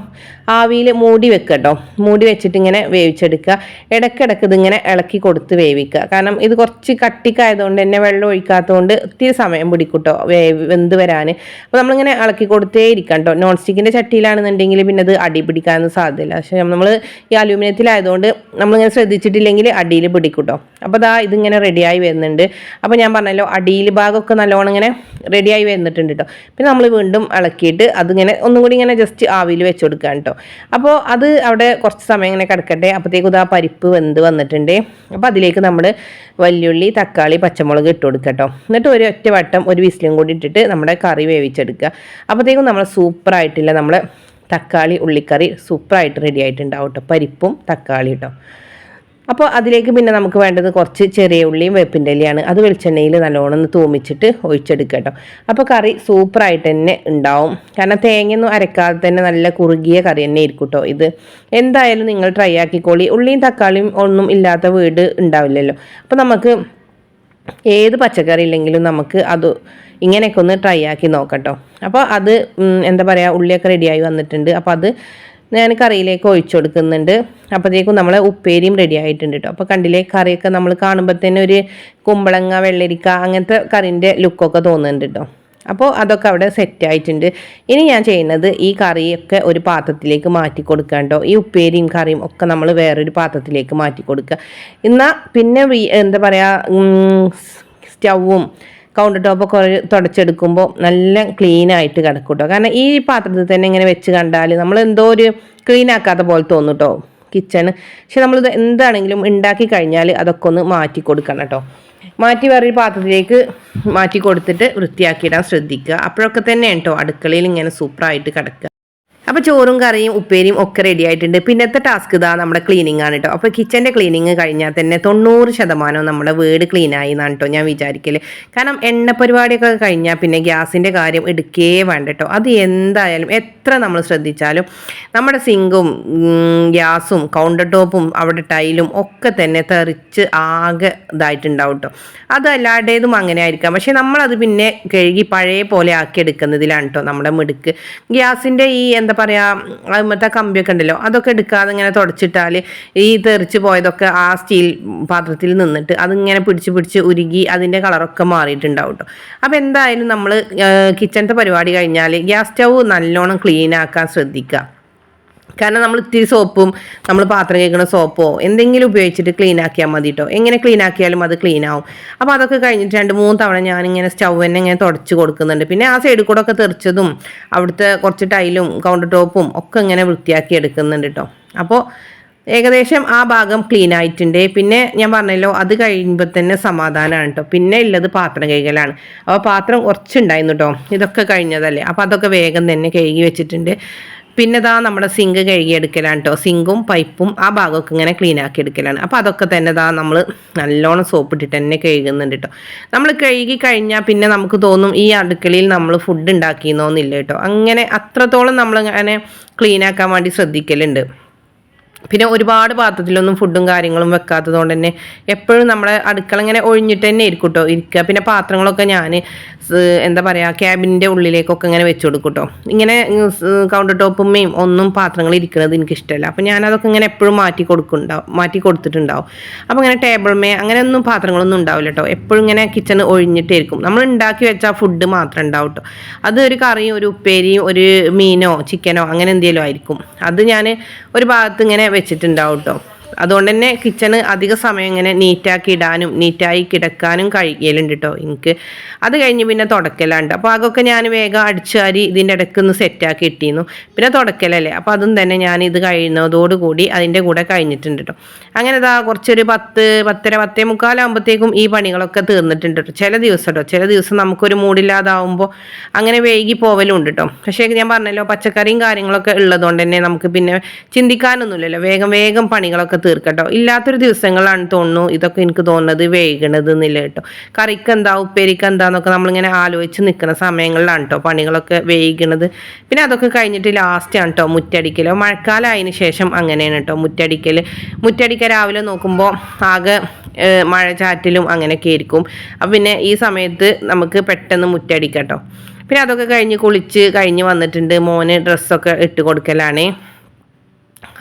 ആവിയിൽ മൂടി വെക്കുക കേട്ടോ മൂടി വെച്ചിട്ട് ഇങ്ങനെ വേവിച്ചെടുക്കുക. ഇടയ്ക്കിടയ്ക്ക് ഇതിങ്ങനെ ഇളക്കി കൊടുത്ത് വേവിക്കുക. കാരണം ഇത് കുറച്ച് കട്ടിക്കായതുകൊണ്ട് തന്നെ വെള്ളം ഒഴിക്കാത്തതുകൊണ്ട് ഒത്തിരി സമയം പിടിക്കൂട്ടോ കേട്ടോ വേവ് വെന്ത് വരാൻ അപ്പോൾ നമ്മളിങ്ങനെ ഇളക്കി കൊടുത്തേ ഇരിക്കാം കേട്ടോ നോൺ സ്റ്റിക്കിന്റെ ചട്ടിയിലാണെന്നുണ്ടെങ്കിൽ പിന്നെ അത് അടി പിടിക്കാനൊന്നും സാധ്യതയില്ല പക്ഷേ നമ്മൾ ഈ അലൂമിനിയത്തിലായതുകൊണ്ട് നമ്മളിങ്ങനെ ശ്രദ്ധിച്ചിട്ടില്ലെങ്കിൽ അടിയിൽ പിടിക്കൂട്ടോ കേട്ടോ അപ്പോൾ അതാ ഇതിങ്ങനെ റെഡിയായി വരുന്നുണ്ട്. അപ്പോൾ ഞാൻ പറഞ്ഞല്ലോ അടിയിൽ ഭാഗമൊക്കെ നല്ലോണം നല്ലോണം ഇങ്ങനെ റെഡിയായി വന്നിട്ടുണ്ട് കേട്ടോ പിന്നെ നമ്മൾ വീണ്ടും ഇളക്കിയിട്ട് അതിങ്ങനെ ഒന്നും കൂടി ഇങ്ങനെ ജസ്റ്റ് ആവിയിൽ വെച്ച് കൊടുക്കുക കേട്ടോ അപ്പോൾ അത് അവിടെ കുറച്ച് സമയം ഇങ്ങനെ കിടക്കട്ടെ. അപ്പോഴത്തേക്കും ഇതാ പരിപ്പ് വെന്ത് വന്നിട്ടുണ്ട്. അപ്പോൾ അതിലേക്ക് നമ്മൾ വല്യുള്ളി തക്കാളി പച്ചമുളക് ഇട്ട് കൊടുക്കുക കേട്ടോ എന്നിട്ട് ഒരു ഒറ്റ വട്ടം ഒരു വിസിലും കൂടി ഇട്ടിട്ട് നമ്മുടെ കറി വേവിച്ചെടുക്കുക. അപ്പോഴത്തേക്കും നമ്മൾ സൂപ്പറായിട്ടില്ല നമ്മൾ തക്കാളി ഉള്ളിക്കറി സൂപ്പറായിട്ട് റെഡി ആയിട്ടുണ്ടാവും കേട്ടോ പരിപ്പും തക്കാളി കേട്ടോ അപ്പോൾ അതിലേക്ക് പിന്നെ നമുക്ക് വേണ്ടത് കുറച്ച് ചെറിയ ഉള്ളിയും വേപ്പിന്റെ ഇലയാണ്. അത് വെളിച്ചെണ്ണയിൽ നല്ലോണം തൂമിച്ചിട്ട് ഒഴിച്ചെടുക്കുക കേട്ടോ. അപ്പോൾ കറി സൂപ്പറായിട്ട് തന്നെ ഉണ്ടാവും. കാരണം തേങ്ങയൊന്നും അരക്കാതെ തന്നെ നല്ല കുറുകിയ കറി തന്നെ ആയിരിക്കും കേട്ടോ ഇത്. എന്തായാലും നിങ്ങൾ ട്രൈ ആക്കിക്കോളി. ഉള്ളിയും തക്കാളിയും ഒന്നും ഇല്ലാത്ത വീട് ഉണ്ടാവില്ലല്ലോ. അപ്പോൾ നമുക്ക് ഏത് പച്ചക്കറി ഇല്ലെങ്കിലും നമുക്ക് അത് ഇങ്ങനെയൊക്കെ ഒന്ന് ട്രൈ ആക്കി നോക്കട്ടോ അപ്പോൾ അത് എന്താ പറയുക ഉള്ളിയൊക്കെ റെഡിയായി വന്നിട്ടുണ്ട്. അപ്പോൾ അത് ഞാൻ കറിയിലേക്ക് ഒഴിച്ചു കൊടുക്കുന്നുണ്ട്. അപ്പോഴത്തേക്കും നമ്മൾ ഉപ്പേരിയും റെഡി ആയിട്ടുണ്ട് കേട്ടോ അപ്പോൾ കണ്ടില്ലേ കറിയൊക്കെ നമ്മൾ കാണുമ്പോൾ തന്നെ ഒരു കുമ്പളങ്ങ വെള്ളരിക്ക അങ്ങനത്തെ കറിന്റെ ലുക്കൊക്കെ തോന്നുന്നുണ്ട് കേട്ടോ അപ്പോൾ അതൊക്കെ അവിടെ സെറ്റ് ആയിട്ടുണ്ട്. ഇനി ഞാൻ ചെയ്യുന്നത് ഈ കറിയൊക്കെ ഒരു പാത്രത്തിലേക്ക് മാറ്റി കൊടുക്കുക കേട്ടോ ഈ ഉപ്പേരിയും കറിയും ഒക്കെ നമ്മൾ വേറൊരു പാത്രത്തിലേക്ക് മാറ്റി കൊടുക്കുക. എന്നാൽ പിന്നെ എന്താ പറയുക സ്റ്റൗവും കൗണ്ടർ ടോപ്പ് കുറേ തുടച്ചെടുക്കുമ്പോൾ നല്ല ക്ലീൻ ആയിട്ട് കിടക്കും കേട്ടോ കാരണം ഈ പാത്രത്തിൽ തന്നെ ഇങ്ങനെ വെച്ച് കണ്ടാൽ നമ്മൾ എന്തോ ഒരു ക്ലീൻ ആക്കാത്ത പോലെ തോന്നും കേട്ടോ കിച്ചണ് പക്ഷെ നമ്മളിത് എന്താണെങ്കിലും ഉണ്ടാക്കി കഴിഞ്ഞാൽ അതൊക്കെ ഒന്ന് മാറ്റി കൊടുക്കണം കേട്ടോ. മാറ്റി വേറൊരു പാത്രത്തിലേക്ക് മാറ്റി കൊടുത്തിട്ട് വൃത്തിയാക്കിയിടാൻ ശ്രദ്ധിക്കുക. അപ്പോഴൊക്കെ തന്നെ കേട്ടോ അടുക്കളയിൽ ഇങ്ങനെ സൂപ്പറായിട്ട് കിടക്കുക. അപ്പോൾ ചോറും കറിയും ഉപ്പേരിയും ഒക്കെ റെഡി ആയിട്ടുണ്ട്. പിന്നത്തെ ടാസ്ക് ഇതാ നമ്മുടെ ക്ലീനിങ് ആണ് കേട്ടോ അപ്പോൾ കിച്ചന്റെ ക്ലീനിങ് കഴിഞ്ഞാൽ തന്നെ തൊണ്ണൂറ് ശതമാനവും നമ്മുടെ വീട് ക്ലീൻ ആയി എന്നാണ് കേട്ടോ ഞാൻ വിചാരിക്കൽ. കാരണം എണ്ണ പരിപാടിയൊക്കെ കഴിഞ്ഞാൽ പിന്നെ ഗ്യാസിന്റെ കാര്യം എടുക്കേ വേണ്ട കേട്ടോ അത് എന്തായാലും എത്ര നമ്മൾ ശ്രദ്ധിച്ചാലും നമ്മുടെ സിങ്കും ഗ്യാസും കൗണ്ടർ ടോപ്പും അവിടെ ടൈലും ഒക്കെ തന്നെ തെറിച്ച് ആകെ ഇതായിട്ടുണ്ടാവും കേട്ടോ അത് എല്ലാവരുടേതും അങ്ങനെ ആയിരിക്കാം. പക്ഷേ നമ്മളത് പിന്നെ കഴുകി പഴയ പോലെ ആക്കി എടുക്കുന്നതിലാണ് കേട്ടോ നമ്മുടെ മിടുക്ക്. ഗ്യാസിന്റെ ഈ എന്താ പറയുക മറ്റേ കമ്പിയൊക്കെ ഉണ്ടല്ലോ അതൊക്കെ എടുക്കാതെ ഇങ്ങനെ തുടച്ചിട്ടാൽ ഈ തെറിച്ച് പോയതൊക്കെ ആ സ്റ്റീൽ പാത്രത്തിൽ നിന്നിട്ട് അതിങ്ങനെ പിടിച്ച് പിടിച്ച് ഉരുകി അതിന്റെ കളറൊക്കെ മാറിയിട്ടുണ്ടാവും കേട്ടോ അപ്പോൾ എന്തായാലും നമ്മൾ കിച്ചണത്തെ പരിപാടി കഴിഞ്ഞാൽ ഗ്യാസ് സ്റ്റൗ നല്ലോണം ക്ലീൻ ആക്കാൻ ശ്രദ്ധിക്കുക കാരണം നമ്മൾ ഇത്തിരി സോപ്പും നമ്മൾ പാത്രം കേൾക്കുന്ന സോപ്പോ എന്തെങ്കിലും ഉപയോഗിച്ചിട്ട് ക്ലീൻ ആക്കിയാൽ മതി കേട്ടോ എങ്ങനെ ക്ലീൻ ആക്കിയാലും അത് ക്ലീൻ ആവും. അപ്പോൾ അതൊക്കെ കഴിഞ്ഞിട്ട് രണ്ട് മൂന്ന് തവണ ഞാൻ ഇങ്ങനെ സ്റ്റൗ തന്നെ ഇങ്ങനെ തുടച്ച് കൊടുക്കുന്നുണ്ട്. പിന്നെ ആ സൈഡിൽ കൂടെ ഒക്കെ തെറിച്ചതും അവിടുത്തെ കുറച്ച് ടൈലും കൗണ്ടർ ടോപ്പും ഒക്കെ ഇങ്ങനെ വൃത്തിയാക്കി എടുക്കുന്നുണ്ട് കേട്ടോ അപ്പോൾ ഏകദേശം ആ ഭാഗം ക്ലീൻ ആയിട്ടുണ്ട്. പിന്നെ ഞാൻ പറഞ്ഞല്ലോ അത് കഴിയുമ്പോൾ തന്നെ സമാധാനമാണ് കേട്ടോ പിന്നെ ഉള്ളത് പാത്രം കഴുകലാണ്. അപ്പോൾ പാത്രം കുറച്ചുണ്ടായിരുന്നു കേട്ടോ ഇതൊക്കെ കഴിഞ്ഞതല്ലേ. അപ്പോൾ അതൊക്കെ വേഗം തന്നെ കഴുകി വെച്ചിട്ടുണ്ട്. പിന്നെ ഇതാ നമ്മുടെ സിങ്ക് കഴുകിയെടുക്കലാണ് കേട്ടോ സിങ്കും പൈപ്പും ആ ഭാഗമൊക്കെ ഇങ്ങനെ ക്ലീൻ ആക്കി എടുക്കലാണ് അപ്പോൾ അതൊക്കെ തന്നെ ഇതാ നമ്മൾ നല്ലോണം സോപ്പ് ഇട്ടിട്ട് തന്നെ കഴുകുന്നുണ്ട് കേട്ടോ നമ്മൾ കഴുകി കഴിഞ്ഞാൽ പിന്നെ നമുക്ക് തോന്നും ഈ അടുക്കളയിൽ നമ്മൾ ഫുഡ് ഉണ്ടാക്കിയെന്നോന്നില്ല കേട്ടോ അങ്ങനെ അത്രത്തോളം നമ്മൾ അങ്ങനെ ക്ലീൻ ആക്കാൻ വേണ്ടി ശ്രദ്ധിക്കലുണ്ട്. പിന്നെ ഒരുപാട് പാത്രത്തിലൊന്നും ഫുഡും കാര്യങ്ങളും വെക്കാത്തത് കൊണ്ട് തന്നെ എപ്പോഴും നമ്മളെ അടുക്കള ഇങ്ങനെ ഒഴിഞ്ഞിട്ട് തന്നെ ഇരിക്കും. കേട്ടോ ഇരിക്കുക പിന്നെ പാത്രങ്ങളൊക്കെ ഞാൻ എന്താ പറയുക ക്യാബിന്റെ ഉള്ളിലേക്കൊക്കെ ഇങ്ങനെ വെച്ച് കൊടുക്കും കേട്ടോ ഇങ്ങനെ കൗണ്ടർ ടോപ്പുമ്മയും ഒന്നും പാത്രങ്ങൾ ഇരിക്കുന്നത് എനിക്കിഷ്ടമല്ല അപ്പോൾ ഞാനതൊക്കെ ഇങ്ങനെ എപ്പോഴും മാറ്റി കൊടുക്കുന്നുണ്ടാവും മാറ്റി കൊടുത്തിട്ടുണ്ടാവും. അപ്പോൾ ഇങ്ങനെ ടേബിൾമേ അങ്ങനെ ഒന്നും പാത്രങ്ങളൊന്നും ഉണ്ടാവില്ല കേട്ടോ എപ്പോഴും ഇങ്ങനെ കിച്ചൺ ഒഴിഞ്ഞിട്ടായിരിക്കും നമ്മൾ ഉണ്ടാക്കി വെച്ചാൽ ഫുഡ് മാത്രം ഉണ്ടാവും കേട്ടോ അത് ഒരു കറിയും ഒരു ഉപ്പേരിയും ഒരു മീനോ ചിക്കനോ അങ്ങനെ എന്തെങ്കിലും ആയിരിക്കും. അത് ഞാൻ ഒരു ഭാഗത്ത് ഇങ്ങനെ വെച്ചിട്ടുണ്ടാവും കേട്ടോ അതുകൊണ്ട് തന്നെ കിച്ചണ് അധിക സമയം ഇങ്ങനെ നീറ്റാക്കി ഇടാനും നീറ്റായി കിടക്കാനും കഴിയലുണ്ട് കേട്ടോ എനിക്ക്. അത് കഴിഞ്ഞ് പിന്നെ തുടക്കലുണ്ട്. അപ്പോൾ അതൊക്കെ ഞാൻ വേഗം അടിച്ചാരി ഇതിന്റെ ഇടയ്ക്ക് ഒന്ന് സെറ്റാക്കി ഇട്ടിരുന്നു പിന്നെ തുടക്കലല്ലേ. അപ്പോൾ അതും തന്നെ ഞാൻ ഇത് കഴിയുന്നതോടുകൂടി അതിന്റെ കൂടെ കഴിഞ്ഞിട്ടുണ്ട് കേട്ടോ അങ്ങനെ ഇതാ കുറച്ചൊരു പത്ത് പത്തര പത്തേ മുക്കാലാകുമ്പോഴത്തേക്കും ഈ പണികളൊക്കെ തീർന്നിട്ടുണ്ട് കേട്ടോ ചില ദിവസം കേട്ടോ ചില ദിവസം നമുക്കൊരു മൂടില്ലാതാവുമ്പോൾ അങ്ങനെ വൈകി പോവലുണ്ട് കേട്ടോ പക്ഷേ ഞാൻ പറഞ്ഞല്ലോ പച്ചക്കറിയും കാര്യങ്ങളൊക്കെ ഉള്ളതുകൊണ്ട് തന്നെ നമുക്ക് പിന്നെ ചിന്തിക്കാനൊന്നുമില്ലല്ലോ. വേഗം വേഗം പണികളൊക്കെ തീർക്കട്ടോ. ഇല്ലാത്തൊരു ദിവസങ്ങളാണ് തോന്നുന്നു ഇതൊക്കെ എനിക്ക് തോന്നുന്നത് വേഗണത് എന്നില്ല കേട്ടോ. കറിക്ക് എന്താ ഉപ്പേരിക്ക് എന്താന്നൊക്കെ നമ്മളിങ്ങനെ ആലോചിച്ച് നിൽക്കുന്ന സമയങ്ങളിലാണ് കേട്ടോ പണികളൊക്കെ വേഗണത് പിന്നെ അതൊക്കെ കഴിഞ്ഞിട്ട് ലാസ്റ്റ് ആണ് കേട്ടോ മുറ്റടിക്കൽ മഴക്കാലമായതിനു ശേഷം അങ്ങനെയാണ് കേട്ടോ മുറ്റടിക്കൽ മുറ്റടിക്ക രാവിലെ നോക്കുമ്പോൾ ആകെ മഴ ചാറ്റിലും അങ്ങനെയൊക്കെ ആയിരിക്കും. അപ്പം പിന്നെ ഈ സമയത്ത് നമുക്ക് പെട്ടെന്ന് മുറ്റടിക്കട്ടോ പിന്നെ അതൊക്കെ കഴിഞ്ഞ് കുളിച്ച് കഴിഞ്ഞ് വന്നിട്ടുണ്ട്. മോന് ഡ്രസ്സൊക്കെ ഇട്ട് കൊടുക്കലാണേ.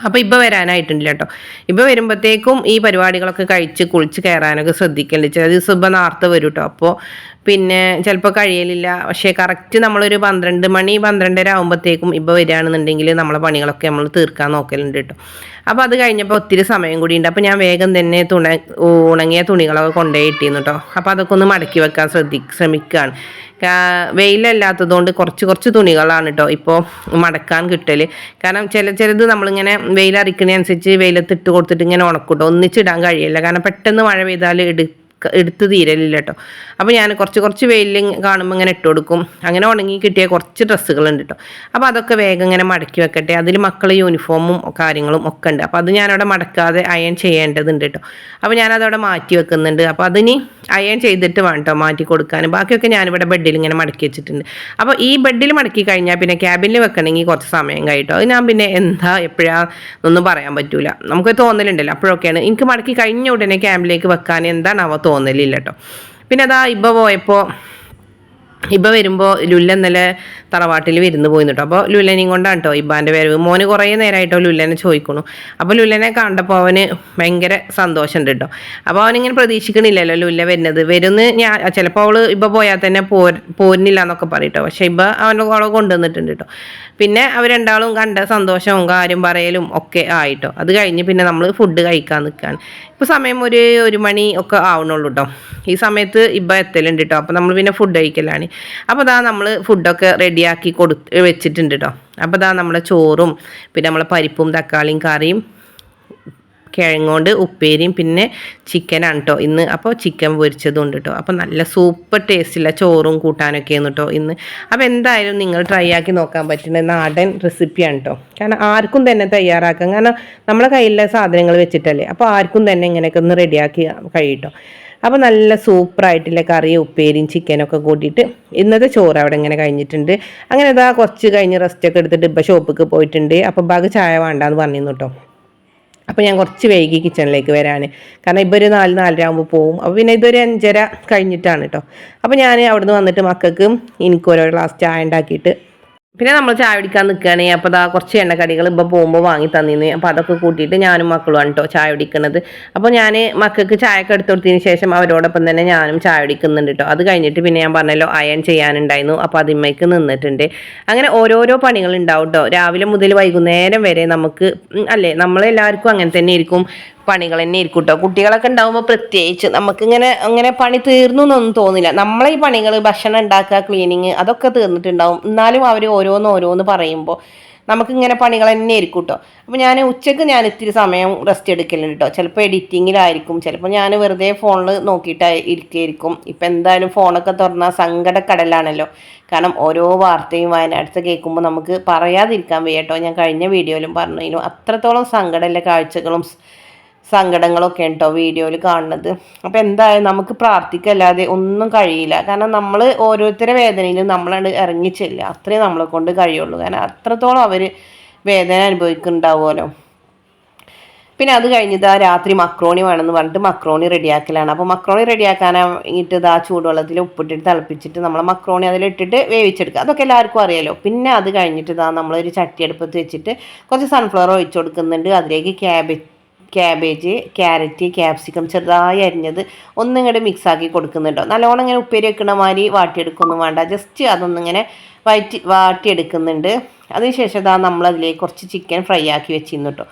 അപ്പോൾ ഇപ്പോൾ വരാനായിട്ടുണ്ട് കേട്ടോ ഇപ്പോൾ വരുമ്പോഴത്തേക്കും ഈ പരിപാടികളൊക്കെ കഴിച്ച് കുളിച്ച് കയറാനൊക്കെ ശ്രദ്ധിക്കേണ്ടത് ചില ദിവസം ഇപ്പോൾ നേരത്തെ വരും കേട്ടോ അപ്പോൾ പിന്നെ ചിലപ്പോൾ കഴിയലില്ല. പക്ഷേ കറക്റ്റ് നമ്മളൊരു പന്ത്രണ്ട് മണി പന്ത്രണ്ടര ആകുമ്പോഴത്തേക്കും ഇപ്പോൾ വരികയാണെന്നുണ്ടെങ്കിൽ നമ്മളെ പണികളൊക്കെ നമ്മൾ തീർക്കാൻ നോക്കലുണ്ട് കേട്ടോ അപ്പോൾ അത് കഴിഞ്ഞപ്പോൾ ഒത്തിരി സമയം കൂടി ഉണ്ട്. അപ്പോൾ ഞാൻ വേഗം തന്നെ തുണ ഉണങ്ങിയ തുണികളൊക്കെ കൊണ്ടുപോയി ഇട്ടിരുന്നു കേട്ടോ അപ്പോൾ അതൊക്കെ ഒന്ന് മടക്കി വെക്കാൻ ശ്രദ്ധി ശ്രമിക്കുകയാണ് വെയിലല്ലാത്തതുകൊണ്ട് കുറച്ച് കുറച്ച് തുണികളാണ് കേട്ടോ ഇപ്പോൾ മടക്കാൻ കിട്ടൽ കാരണം ചില ചിലത് നമ്മളിങ്ങനെ വെയിലറിക്കണനുസരിച്ച് അനുസരിച്ച് വെയിലത്തിട്ട് കൊടുത്തിട്ട് ഇങ്ങനെ ഉണക്കൂട്ടോ ഒന്നിച്ചിടാൻ കഴിയില്ല. കാരണം പെട്ടെന്ന് മഴ പെയ്താൽ എടു എടുത്ത് തീരലില്ല കേട്ടോ അപ്പോൾ ഞാൻ കുറച്ച് കുറച്ച് വെയിലിൽ കാണുമ്പോൾ ഇങ്ങനെ ഇട്ട് കൊടുക്കും. അങ്ങനെ ഉണങ്ങി കിട്ടിയ കുറച്ച് ഡ്രസ്സുകളുണ്ട് കേട്ടോ അപ്പോൾ അതൊക്കെ വേഗം ഇങ്ങനെ മടക്കി വെക്കട്ടെ. അതിൽ മക്കളെ യൂണിഫോമും കാര്യങ്ങളും ഒക്കെ ഉണ്ട്. അപ്പോൾ അത് ഞാനവിടെ മടക്കാതെ അയൺ ചെയ്യേണ്ടതുണ്ട് കേട്ടോ അപ്പോൾ ഞാനതവിടെ മാറ്റി വെക്കുന്നുണ്ട്. അപ്പോൾ അതിന് അയൺ ചെയ്തിട്ട് വേണം കേട്ടോ മാറ്റി കൊടുക്കാൻ? ബാക്കിയൊക്കെ ഞാനിവിടെ ബെഡിൽ ഇങ്ങനെ മടക്കി വെച്ചിട്ടുണ്ട്. അപ്പോൾ ഈ ബെഡിൽ മടക്കി കഴിഞ്ഞാൽ പിന്നെ ക്യാബിനിൽ വെക്കണമെങ്കിൽ കുറച്ച് സമയം കഴിട്ടോ. അത് ഞാൻ പിന്നെ എന്താ എപ്പോഴാ എന്നൊന്നും പറയാൻ പറ്റൂല. നമുക്ക് തോന്നലുണ്ടല്ലോ അപ്പോഴൊക്കെയാണ്. എനിക്ക് മടക്കി കഴിഞ്ഞ ഉടനെ ക്യാമ്പിലേക്ക് വെക്കാൻ എന്താണ് അവ തോന്നലില്ല കേട്ടോ പിന്നെ അതാ ഇപ്പോൾ പോയപ്പോൾ ഇപ്പം വരുമ്പോൾ ലുല്ല ഇന്നലെ തറവാട്ടിൽ വിരുന്ന് പോയി കേട്ടോ അപ്പോൾ ലുല്ലനെയും കൊണ്ടാണ് കേട്ടോ ഇബ്ബാന്റെ വരവ്. മോന് കുറേ നേരമായിട്ടോ ലുല്ലനെ ചോദിക്കണു അപ്പോൾ ലുല്ലനെ കണ്ടപ്പോൾ അവന് ഭയങ്കര സന്തോഷമുണ്ട് കേട്ടോ അപ്പോൾ അവനിങ്ങനെ പ്രതീക്ഷിക്കണില്ലല്ലോ ലുല്ല വരുന്നത്. വരുന്ന് ഞാൻ ചിലപ്പോൾ അവൾ ഇപ്പം പോയാൽ തന്നെ പോ പോരുന്നില്ല എന്നൊക്കെ പറയട്ടോ പക്ഷേ ഇപ്പം അവന്റെ അവളെ കൊണ്ടുവന്നിട്ടുണ്ട് കേട്ടോ പിന്നെ അവർ രണ്ടാളും കണ്ട സന്തോഷവും കാര്യം പറയലും ഒക്കെ ആയിട്ടോ. അത് കഴിഞ്ഞ് പിന്നെ നമ്മൾ ഫുഡ് കഴിക്കാൻ നിൽക്കുകയാണ് ഇപ്പോൾ സമയം ഒരു ഒരു മണി ഒക്കെ ആവണുള്ളൂ കേട്ടോ ഈ സമയത്ത് ഇപ്പം എത്തലുണ്ട് കേട്ടോ അപ്പോൾ നമ്മൾ പിന്നെ ഫുഡ് കഴിക്കലാണ്. അപ്പോൾ അതാ നമ്മൾ ഫുഡൊക്കെ റെഡിയാക്കി കൊടു വെച്ചിട്ടുണ്ട് കേട്ടോ അപ്പോൾ അതാ നമ്മളെ ചോറും പിന്നെ നമ്മളെ പരിപ്പും തക്കാളിയും കറിയും കിഴങ്ങോണ്ട് ഉപ്പേരിയും പിന്നെ ചിക്കനാണ് കേട്ടോ ഇന്ന് അപ്പോൾ ചിക്കൻ പൊരിച്ചതും ഉണ്ട് കേട്ടോ അപ്പോൾ നല്ല സൂപ്പർ ടേസ്റ്റുള്ള ചോറും കൂട്ടാനൊക്കെയാണ് കേട്ടോ ഇന്ന്. അപ്പോൾ എന്തായാലും നിങ്ങൾ ട്രൈ ആക്കി നോക്കാൻ പറ്റുന്ന നാടൻ റെസിപ്പിയാണ് കേട്ടോ കാരണം ആർക്കും തന്നെ തയ്യാറാക്കാം കാരണം നമ്മളെ കയ്യിലെ സാധനങ്ങൾ വെച്ചിട്ടല്ലേ. അപ്പോൾ ആർക്കും തന്നെ ഇങ്ങനെയൊക്കെ ഒന്ന് റെഡിയാക്കി കഴിയട്ടോ അപ്പോൾ നല്ല സൂപ്പറായിട്ടുള്ള കറിയും ഉപ്പേരിയും ചിക്കനൊക്കെ കൂട്ടിയിട്ട് ഇന്നത്തെ ചോറ് അവിടെ ഇങ്ങനെ കഴിഞ്ഞിട്ടുണ്ട്. അങ്ങനെ ഇതാ കുറച്ച് കഴിഞ്ഞ് റെസ്റ്റൊക്കെ എടുത്തിട്ട് ഇപ്പോൾ ഷോപ്പിക്ക് പോയിട്ടുണ്ട്. അപ്പോൾ ബാഗ് ചായ വേണ്ടാന്ന് പറഞ്ഞിരുന്നു കേട്ടോ അപ്പോൾ ഞാൻ കുറച്ച് വൈകി കിച്ചണിലേക്ക് വരാൻ കാരണം ഇപ്പോൾ ഒരു നാല് നാലര ആകുമ്പോൾ പോവും. അപ്പോൾ പിന്നെ ഇതൊരു അഞ്ചര കഴിഞ്ഞിട്ടാണ് കേട്ടോ അപ്പോൾ ഞാൻ അവിടുന്ന് വന്നിട്ട് മക്കൾക്കും എനിക്കൊരു ഗ്ലാസ് ചായ ഉണ്ടാക്കിയിട്ട് പിന്നെ നമ്മൾ ചായ കുടിക്കാൻ നിൽക്കുകയാണെങ്കിൽ അപ്പോൾ ദാ കുറച്ച് എണ്ണക്കടികൾ ഇപ്പോൾ പോകുമ്പോൾ വാങ്ങി തന്നിന്ന്. അപ്പോൾ അതൊക്കെ കൂട്ടിയിട്ട് ഞാനും മക്കളുമാണ് കേട്ടോ ചായ കുടിക്കുന്നത് അപ്പോൾ ഞാൻ മക്കൾക്ക് ചായ ഒക്കെ എടുത്തു കൊടുത്തതിന് ശേഷം അവരോടൊപ്പം തന്നെ ഞാനും ചായ കുടിക്കുന്നുണ്ട് കേട്ടോ അത് കഴിഞ്ഞിട്ട് പിന്നെ ഞാൻ പറഞ്ഞല്ലോ അയൺ ചെയ്യാനുണ്ടായിരുന്നു. അപ്പോൾ അതിമ്മയ്ക്ക് നിന്നിട്ടുണ്ട്. അങ്ങനെ ഓരോരോ പണികൾ ഉണ്ടാവും കേട്ടോ രാവിലെ മുതൽ വൈകുന്നേരം വരെ നമുക്ക് അല്ലേ? നമ്മളെല്ലാവർക്കും അങ്ങനെ തന്നെ ആയിരിക്കും. പണികൾ തന്നെ ഇരിക്കും കേട്ടോ കുട്ടികളൊക്കെ ഉണ്ടാകുമ്പോൾ പ്രത്യേകിച്ച് നമുക്കിങ്ങനെ അങ്ങനെ പണി തീർന്നു എന്നൊന്നും തോന്നില്ല. നമ്മളെ ഈ പണികൾ ഭക്ഷണം ഉണ്ടാക്കുക ക്ലീനിങ് അതൊക്കെ തീർന്നിട്ടുണ്ടാവും. എന്നാലും അവർ ഓരോന്ന് ഓരോന്ന് പറയുമ്പോൾ നമുക്ക് ഇങ്ങനെ പണികൾ തന്നെ ആയിരിക്കും കേട്ടോ അപ്പോൾ ഞാൻ ഉച്ചയ്ക്ക് ഞാൻ ഇത്തിരി സമയം റെസ്റ്റ് എടുക്കലുണ്ട് കേട്ടോ ചിലപ്പോൾ എഡിറ്റിങ്ങിലായിരിക്കും ചിലപ്പോൾ ഞാൻ വെറുതെ ഫോണിൽ നോക്കിയിട്ട് ഇരിക്കുകയായിരിക്കും ഇപ്പം എന്തായാലും ഫോണൊക്കെ തുറന്നാൽ സങ്കടക്കടലാണല്ലോ. കാരണം ഓരോ വാർത്തയും വയനാട്ടിൽ കേൾക്കുമ്പോൾ നമുക്ക് പറയാതിരിക്കാൻ വയ്യ കേട്ടോ ഞാൻ കഴിഞ്ഞ വീഡിയോയിലും പറഞ്ഞതിനും അത്രത്തോളം സങ്കടമല്ല കാഴ്ചകളും സങ്കടങ്ങളൊക്കെ ഉണ്ടോ വീഡിയോയിൽ കാണുന്നത്? അപ്പോൾ എന്തായാലും നമുക്ക് പ്രാർത്ഥിക്കല്ലാതെ ഒന്നും കഴിയില്ല. കാരണം നമ്മൾ ഓരോരുത്തരുടെ വേദനയിലും നമ്മളാണ് ഇറങ്ങിച്ചില്ല അത്രയും അത്രേ നമ്മളെ കൊണ്ട് കഴിയുള്ളൂ. കാരണം അത്രത്തോളം അവർ വേദന അനുഭവിക്കുന്നുണ്ടാവുമല്ലോ. പിന്നെ അത് കഴിഞ്ഞിട്ട് ആ രാത്രി മക്രോണി വേണമെന്ന് പറഞ്ഞിട്ട് മക്രോണി റെഡിയാക്കലാണ്. അപ്പോൾ മക്രോണി റെഡിയാക്കാനായിട്ട് ആ ചൂടുവെള്ളത്തിൽ ഉപ്പിട്ടിട്ട് തിളപ്പിച്ചിട്ട് നമ്മൾ മക്രോണി അതിലിട്ടിട്ട് വേവിച്ചെടുക്കുക. അതൊക്കെ എല്ലാവർക്കും അറിയാലോ. പിന്നെ അത് കഴിഞ്ഞിട്ട് ഇതാ നമ്മളൊരു ചട്ടിയെടുപ്പത്ത് വെച്ചിട്ട് കുറച്ച് സൺഫ്ലവർ ഒഴിച്ചു കൊടുക്കുന്നുണ്ട്. അതിലേക്ക് ക്യാബേജ് ക്യാബേജ് ക്യാരറ്റ് ക്യാപ്സിക്കം ചെറുതായി അരിഞ്ഞത് ഒന്നിങ്ങോട്ട് മിക്സാക്കി കൊടുക്കുന്നുണ്ടോ. നല്ലോണം ഇങ്ങനെ ഉപ്പേരി വെക്കണ മാതിരി വാട്ടിയെടുക്കൊന്നും വേണ്ട. ജസ്റ്റ് അതൊന്നിങ്ങനെ വയറ്റി വാട്ടിയെടുക്കുന്നുണ്ട്. അതിനുശേഷം ഇതാ നമ്മളതിലേക്ക് കുറച്ച് ചിക്കൻ ഫ്രൈ ആക്കി വെച്ചിരുന്നു കേട്ടോ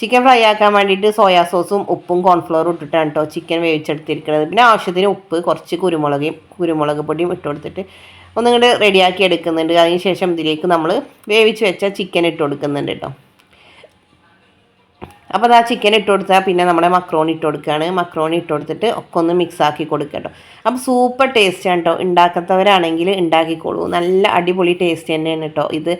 ചിക്കൻ ഫ്രൈ ആക്കാൻ വേണ്ടിയിട്ട് സോയാ സോസും ഉപ്പും കോൺഫ്ലവറും ഇട്ടിട്ടാണ് കേട്ടോ ചിക്കൻ വേവിച്ചെടുത്തിരിക്കുന്നത് പിന്നെ ആവശ്യത്തിന് ഉപ്പ് കുറച്ച് കുരുമുളകും കുരുമുളക് പൊടിയും ഇട്ട് കൊടുത്തിട്ട് ഒന്നിങ്ങോട്ട് റെഡിയാക്കി എടുക്കുന്നുണ്ട്. അതിന് ശേഷം ഇതിലേക്ക് നമ്മൾ വേവിച്ച് വെച്ച ചിക്കൻ ഇട്ട് കൊടുക്കുന്നുണ്ട് കേട്ടോ അപ്പോൾ അത് ആ ചിക്കൻ ഇട്ട് കൊടുത്താൽ പിന്നെ നമ്മുടെ മക്രോണി ഇട്ട് കൊടുക്കുകയാണ് മക്രോണി ഇട്ട് കൊടുത്തിട്ട് ഒക്കെ ഒന്ന് മിക്സ് ആക്കി കൊടുക്കുക കേട്ടോ അപ്പോൾ സൂപ്പർ ടേസ്റ്റ് ആണ് കേട്ടോ ഉണ്ടാക്കാത്തവരാണെങ്കിൽ ഉണ്ടാക്കിക്കോളൂ. നല്ല അടിപൊളി ടേസ്റ്റ് തന്നെയാണ് കേട്ടോ ഇത്.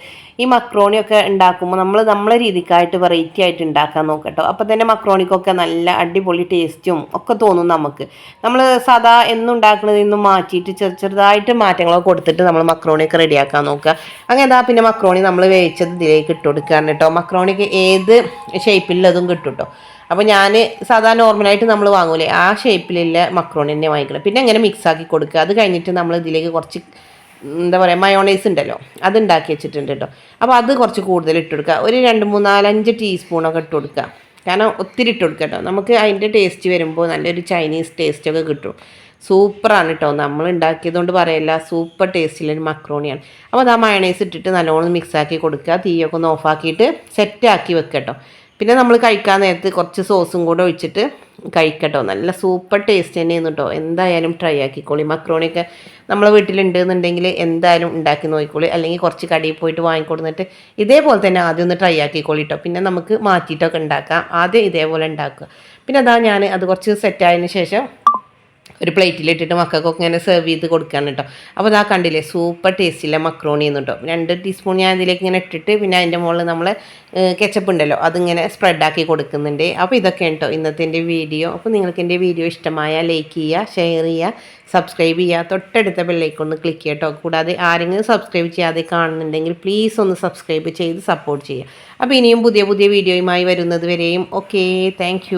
ഈ മക്രോണിയൊക്കെ ഉണ്ടാക്കുമ്പോൾ നമ്മൾ നമ്മളെ രീതിക്കായിട്ട് വെറൈറ്റി ആയിട്ട് ഉണ്ടാക്കാൻ നോക്കട്ടോ. അപ്പോൾ തന്നെ മക്രോണിക്കൊക്കെ നല്ല അടിപൊളി ടേസ്റ്റും ഒക്കെ തോന്നും നമുക്ക്. നമ്മൾ സാധാ എന്നും ഉണ്ടാക്കുന്നതിൽ നിന്നും മാറ്റിയിട്ട് ചെറു ചെറുതായിട്ട് മാറ്റങ്ങളൊക്കെ കൊടുത്തിട്ട് നമ്മൾ മക്രോണിയൊക്കെ റെഡിയാക്കാൻ നോക്കുക. അങ്ങനെ എന്താ പിന്നെ മക്രോണി നമ്മൾ വേവിച്ചത് ഇതിലേക്ക് ഇട്ട് കൊടുക്കുകയാണ് കേട്ടോ മക്രോണിക്ക് ഏത് ഷേപ്പിലുള്ളതും കിട്ടും കേട്ടോ അപ്പോൾ ഞാൻ സാധാ നോർമലായിട്ട് നമ്മൾ വാങ്ങൂലേ ആ ഷേപ്പിലുള്ള മക്രോണി തന്നെ വാങ്ങിക്കണം. പിന്നെ അങ്ങനെ മിക്സ് ആക്കി കൊടുക്കുക. അത് കഴിഞ്ഞിട്ട് നമ്മൾ ഇതിലേക്ക് കുറച്ച് എന്താ പറയുക മയോണൈസ് ഉണ്ടല്ലോ അത് ഉണ്ടാക്കി വെച്ചിട്ടുണ്ട് കേട്ടോ അപ്പോൾ അത് കുറച്ച് കൂടുതൽ ഇട്ട് കൊടുക്കുക. ഒരു രണ്ട് മൂന്നാലഞ്ച് ടീസ്പൂണൊക്കെ ഇട്ട് കൊടുക്കുക. കാരണം ഒത്തിരി ഇട്ട് കൊടുക്കുക കേട്ടോ നമുക്ക് അതിന്റെ ടേസ്റ്റ് വരുമ്പോൾ നല്ലൊരു ചൈനീസ് ടേസ്റ്റൊക്കെ കിട്ടും. സൂപ്പറാണ് കേട്ടോ നമ്മൾ ഉണ്ടാക്കിയതുകൊണ്ട് പറയല്ല സൂപ്പർ ടേസ്റ്റിലൊരു മക്രോണിയാണ്. അപ്പോൾ അത് ആ മയണൈസ് ഇട്ടിട്ട് നല്ലോണം മിക്സ് ആക്കി കൊടുക്കുക. തീയൊക്കെ ഒന്ന് ഓഫാക്കിയിട്ട് സെറ്റാക്കി വെക്കുക കേട്ടോ പിന്നെ നമ്മൾ കഴിക്കാൻ നേരത്ത് കുറച്ച് സോസും കൂടെ ഒഴിച്ചിട്ട് കഴിക്കട്ടോ. നല്ല സൂപ്പർ ടേസ്റ്റ് തന്നെയാണ് കേട്ടോ എന്തായാലും ട്രൈ ആക്കിക്കോളി. മക്രോണിയൊക്കെ നമ്മളെ വീട്ടിലുണ്ട് എന്നുണ്ടെങ്കിൽ എന്തായാലും ഉണ്ടാക്കി നോക്കിക്കോളി. അല്ലെങ്കിൽ കുറച്ച് കടയിൽ പോയിട്ട് വാങ്ങിക്കൊടുന്നിട്ട് ഇതേപോലെ തന്നെ ആദ്യം ഒന്ന് ട്രൈ ആക്കിക്കോളി കേട്ടോ പിന്നെ നമുക്ക് മാറ്റിയിട്ടൊക്കെ ഉണ്ടാക്കാം. ആദ്യം ഇതേപോലെ ഉണ്ടാക്കുക. പിന്നെ അതാ ഞാൻ അത് കുറച്ച് സെറ്റായതിന് ശേഷം ഒരു പ്ലേറ്റിലിട്ടിട്ട് മക്കൾക്കൊക്കെ ഇങ്ങനെ സെർവ് ചെയ്ത് കൊടുക്കുകയാണ് കേട്ടോ അപ്പോൾ അതാ കണ്ടില്ലേ സൂപ്പർ ടേസ്റ്റിലെ മക്രോണി എന്ന് കേട്ടോ രണ്ട് ടീസ്പൂൺ ഞാൻ ഇതിലേക്ക് ഇങ്ങനെ ഇട്ടിട്ട് പിന്നെ അതിന്റെ മുകളിൽ നമ്മൾ കെച്ചപ്പ് ഉണ്ടല്ലോ അതിങ്ങനെ സ്പ്രെഡാക്കി കൊടുക്കുന്നുണ്ട്. അപ്പോൾ ഇതൊക്കെ കേട്ടോ ഇന്നത്തെ എന്റെ വീഡിയോ അപ്പോൾ നിങ്ങൾക്ക് എന്റെ വീഡിയോ ഇഷ്ടമായ ലൈക്ക് ചെയ്യുക ഷെയർ ചെയ്യുക സബ്സ്ക്രൈബ് ചെയ്യുക. തൊട്ടടുത്ത ബെല്ലൈക്കൊന്ന് ക്ലിക്ക് ചെയ്യട്ടോ. കൂടാതെ ആരെങ്കിലും സബ്സ്ക്രൈബ് ചെയ്യാതെ കാണുന്നുണ്ടെങ്കിൽ പ്ലീസ് ഒന്ന് സബ്സ്ക്രൈബ് ചെയ്ത് സപ്പോർട്ട് ചെയ്യുക. അപ്പോൾ ഇനിയും പുതിയ പുതിയ വീഡിയോയുമായി വരുന്നത് വരെയും. Okay thank